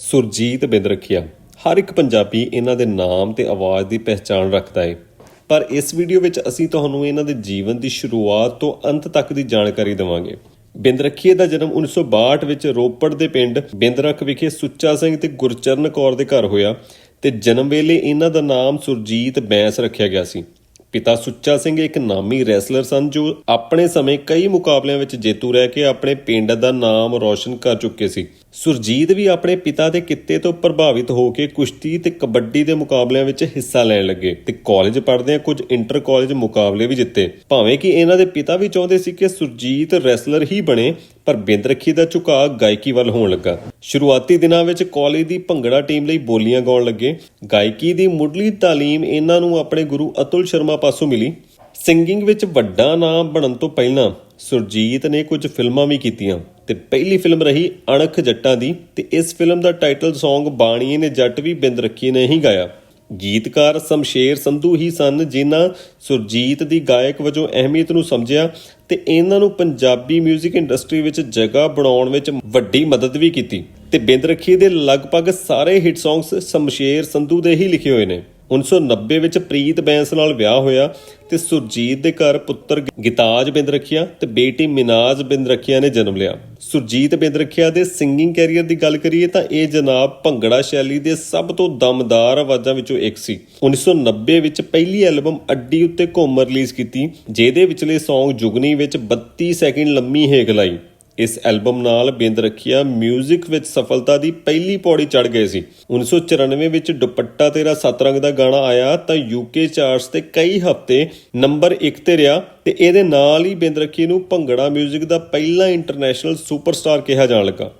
ਸੁਰਜੀਤ ਬਿੰਦਰਖੀਆ। ਹਰ ਇੱਕ ਪੰਜਾਬੀ ਇਹਨਾਂ ਦੇ ਨਾਮ ਤੇ ਆਵਾਜ਼ ਦੀ ਪਹਿਚਾਣ ਰੱਖਦਾ ਹੈ ਪਰ ਇਸ ਵੀਡੀਓ ਵਿੱਚ ਅਸੀਂ ਤੁਹਾਨੂੰ ਇਹਨਾਂ ਦੇ ਜੀਵਨ ਦੀ ਸ਼ੁਰੂਆਤ ਤੋਂ ਅੰਤ ਤੱਕ ਦੀ ਜਾਣਕਾਰੀ ਦੇਵਾਂਗੇ। ਬਿੰਦਰਖੀਏ ਦਾ ਜਨਮ 1962 ਵਿੱਚ ਰੋਪੜ ਦੇ ਪਿੰਡ ਬਿੰਦਰਖ ਵਿਖੇ ਸੁੱਚਾ ਸਿੰਘ ਤੇ ਗੁਰਚਰਨ ਕੌਰ ਦੇ ਘਰ ਹੋਇਆ ਤੇ ਜਨਮ ਵੇਲੇ ਇਹਨਾਂ ਦਾ ਨਾਮ ਸੁਰਜੀਤ ਬੈਂਸ ਰੱਖਿਆ ਗਿਆ ਸੀ। ਪਿਤਾ ਸੁੱਚਾ ਸਿੰਘ ਇੱਕ ਨਾਮੀ ਰੈਸਲਰ ਸਨ, ਜੋ ਆਪਣੇ ਸਮੇਂ ਕਈ ਮੁਕਾਬਲਿਆਂ ਵਿੱਚ ਜੇਤੂ ਰਹਿ ਕੇ ਆਪਣੇ ਪਿੰਡ ਦਾ ਨਾਮ ਰੌਸ਼ਨ ਕਰ ਚੁੱਕੇ ਸੀ। ਸੁਰਜੀਤ ਵੀ ਆਪਣੇ ਪਿਤਾ ਦੇ ਕਿੱਤੇ ਤੋਂ ਪ੍ਰਭਾਵਿਤ ਹੋ ਕੇ ਕੁਸ਼ਤੀ ਤੇ ਕਬੱਡੀ ਦੇ ਮੁਕਾਬਲਿਆਂ ਵਿੱਚ ਹਿੱਸਾ ਲੈਣ ਲੱਗੇ ਤੇ ਕਾਲਜ ਪੜ੍ਹਦਿਆਂ ਕੁਝ ਇੰਟਰ ਕਾਲਜ ਮੁਕਾਬਲੇ ਵੀ ਜਿੱਤੇ। ਭਾਵੇਂ ਕਿ ਇਹਨਾਂ ਦੇ ਪਿਤਾ ਵੀ ਚਾਹੁੰਦੇ ਸੀ ਕਿ ਸੁਰਜੀਤ ਰੈਸਲਰ ਹੀ ਬਣੇ ਪਰ ਬਿੰਦਰਖੀ ਦਾ ਝੁਕਾਅ ਗਾਇਕੀ ਵੱਲ ਹੋਣ ਲੱਗਾ। ਸ਼ੁਰੂਆਤੀ ਦਿਨਾਂ ਵਿੱਚ ਕਾਲਜ ਦੀ ਭੰਗੜਾ ਟੀਮ ਲਈ ਬੋਲੀਆਂ ਗਾਉਣ ਲੱਗੇ। ਗਾਇਕੀ ਦੀ ਮੁੱਢਲੀ ਤਾਲੀਮ ਇਹਨਾਂ ਨੂੰ ਆਪਣੇ ਗੁਰੂ ਅਤੁਲ ਸ਼ਰਮਾ ਪਾਸੋਂ ਮਿਲੀ। ਸਿੰਗਿੰਗ ਵਿੱਚ ਵੱਡਾ ਨਾਮ ਬਣਨ ਤੋਂ ਪਹਿਲਾਂ ਸੁਰਜੀਤ ਨੇ ਕੁਝ ਫਿਲਮਾਂ ਵੀ ਕੀਤੀਆਂ ਤੇ ਪਹਿਲੀ ਫਿਲਮ ਰਹੀ ਅਣਖ ਜੱਟਾਂ ਦੀ ਤੇ ਇਸ ਫਿਲਮ ਦਾ ਟਾਈਟਲ Song ਬਾਣੀ ਨੇ ਜੱਟ ਵੀ ਬਿੰਦਰੱਖੀ ਨੇ ਹੀ ਗਾਇਆ। ਗੀਤਕਾਰ ਸ਼ਮਸ਼ੇਰ ਸੰਧੂ ਹੀ ਸਨ, ਜਿਨ੍ਹਾਂ ਸੁਰਜੀਤ ਦੀ ਗਾਇਕ ਵਜੋਂ ਅਹਿਮੀਅਤ ਨੂੰ ਸਮਝਿਆ ਤੇ ਇਹਨਾਂ ਨੂੰ ਪੰਜਾਬੀ 뮤직 ਇੰਡਸਟਰੀ ਵਿੱਚ ਜਗ੍ਹਾ ਬਣਾਉਣ ਵਿੱਚ ਵੱਡੀ ਮਦਦ ਵੀ ਕੀਤੀ। ਤੇ ਬਿੰਦ ਰੱਖੀ ਦੇ ਲਗਭਗ ਸਾਰੇ ਹਿੱਟ ਸੌਂਗਸ ਸ਼ਮਸ਼ੇਰ ਸੰਧੂ ਦੇ ਹੀ ਲਿਖੇ ਹੋਏ ਨੇ। 1990 ਵਿੱਚ ਪ੍ਰੀਤ ਬੈਂਸ ਨਾਲ ਵਿਆਹ ਹੋਇਆ ਤੇ ਸੁਰਜੀਤ ਦੇ ਘਰ ਪੁੱਤਰ ਗਿਤਾਜ ਬਿੰਦ ਰੱਖਿਆ ਤੇ ਬੇਟੀ ਮਿਨਾਜ ਬਿੰਦ ਰੱਖਿਆ ਨੇ ਜਨਮ ਲਿਆ। ਸੁਰਜੀਤ ਬਿੰਦ ਰੱਖਿਆ ਦੇ ਸਿੰਗਿੰਗ ਕੈਰੀਅਰ ਦੀ ਗੱਲ ਕਰੀਏ ਤਾਂ ਇਹ ਜਨਾਬ ਭੰਗੜਾ ਸ਼ੈਲੀ ਦੇ ਸਭ ਤੋਂ ਦਮਦਾਰ ਆਵਾਜ਼ਾਂ ਵਿੱਚੋਂ ਇੱਕ ਸੀ। 1990 ਵਿੱਚ ਪਹਿਲੀ ਐਲਬਮ ਅੱਡੀ ਉੱਤੇ ਘੁੰਮ ਰਿਲੀਜ਼ ਕੀਤੀ, ਜਿਹਦੇ ਵਿਚਲੇ Song ਜੁਗਨੀ ਵਿੱਚ 32 ਸੈਕਿੰਡ ਲੰਮੀ ਹੇਕ ਲਾਈ। ਇਸ ਐਲਬਮ ਨਾਲ ਬਿੰਦ ਰੱਖਿਆ 뮤직 ਵਿੱਚ ਸਫਲਤਾ ਦੀ ਪਹਿਲੀ ਪੌੜੀ ਚੜ ਗਏ ਸੀ 1994 ਵਿੱਚ ਦੁਪੱਟਾ ਤੇਰਾ ਸੱਤ ਰੰਗ ਦਾ ਗਾਣਾ ਆਇਆ ਤਾਂ ਯੂਕੇ ਚਾਰਟਸ ਤੇ ਕਈ ਹਫ਼ਤੇ ਨੰਬਰ 1 ਤੇ ਰਿਹਾ ਤੇ ਇਹਦੇ ਨਾਲ ਹੀ ਬਿੰਦ ਰੱਖੀ ਨੂੰ ਭੰਗੜਾ 뮤직 ਦਾ ਪਹਿਲਾ ਇੰਟਰਨੈਸ਼ਨਲ ਸੁਪਰਸਟਾਰ ਕਿਹਾ ਜਾਣ ਲੱਗਾ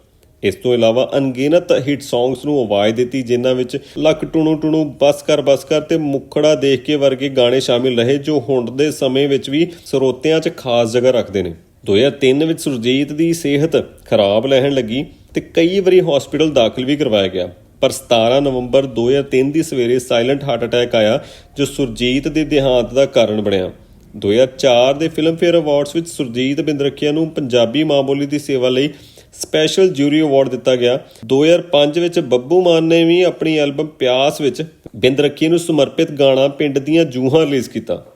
ਇਸ ਤੋਂ ਇਲਾਵਾ ਅਣਗਿਣਤ ਹਿੱਟ ਸੌਂਗਸ ਨੂੰ ਆਵਾਜ਼ ਦਿੱਤੀ ਜਿਨ੍ਹਾਂ ਵਿੱਚ ਲੱਕ ਟੁਣੂ ਟੁਣੂ ਬਸ ਕਰ ਬਸ ਕਰ ਤੇ ਮੁਖੜਾ ਦੇਖ ਕੇ ਵਰਗੇ ਗਾਣੇ ਸ਼ਾਮਿਲ ਰਹੇ ਜੋ ਹੁਣ ਦੇ ਸਮੇਂ ਵਿੱਚ ਵੀ ਸਰੋਤਿਆਂ 'ਚ ਖਾਸ ਜਗ੍ਹਾ ਰੱਖਦੇ ਨੇ 2003 ਵਿੱਚ ਸੁਰਜੀਤ ਦੀ ਸਿਹਤ ਖਰਾਬ ਰਹਿਣ ਲੱਗੀ ਤੇ ਕਈ ਵਾਰੀ ਹਸਪੀਟਲ ਦਾਖਲ ਵੀ ਕਰਵਾਇਆ ਗਿਆ। ਪਰ 17 ਨਵੰਬਰ 2003 ਦੀ ਸਵੇਰੇ ਸਾਇਲੈਂਟ ਹਾਰਟ ਅਟੈਕ ਆਇਆ, ਜੋ ਸੁਰਜੀਤ ਦੇ ਦੇਹਾਂਤ ਦਾ ਕਾਰਨ ਬਣਿਆ। 2004 ਦੇ ਫਿਲਮਫੇਅਰ ਅਵਾਰਡਸ ਵਿੱਚ ਸੁਰਜੀਤ ਬਿੰਦਰਖੀਆ ਨੂੰ ਪੰਜਾਬੀ ਮਾਂ ਬੋਲੀ ਦੀ ਸੇਵਾ ਲਈ ਸਪੈਸ਼ਲ ਜੂਰੀ ਅਵਾਰਡ ਦਿੱਤਾ ਗਿਆ। 2005 ਵਿੱਚ ਬੱਬੂ ਮਾਨ ਨੇ ਵੀ ਆਪਣੀ ਐਲਬਮ ਪਿਆਸ ਵਿੱਚ ਬਿੰਦਰਖੀਆ ਨੂੰ ਸਮਰਪਿਤ ਗਾਣਾ ਪਿੰਡ ਦੀਆਂ ਜੂਹਾਂ ਰਿਲੀਜ਼ ਕੀਤਾ।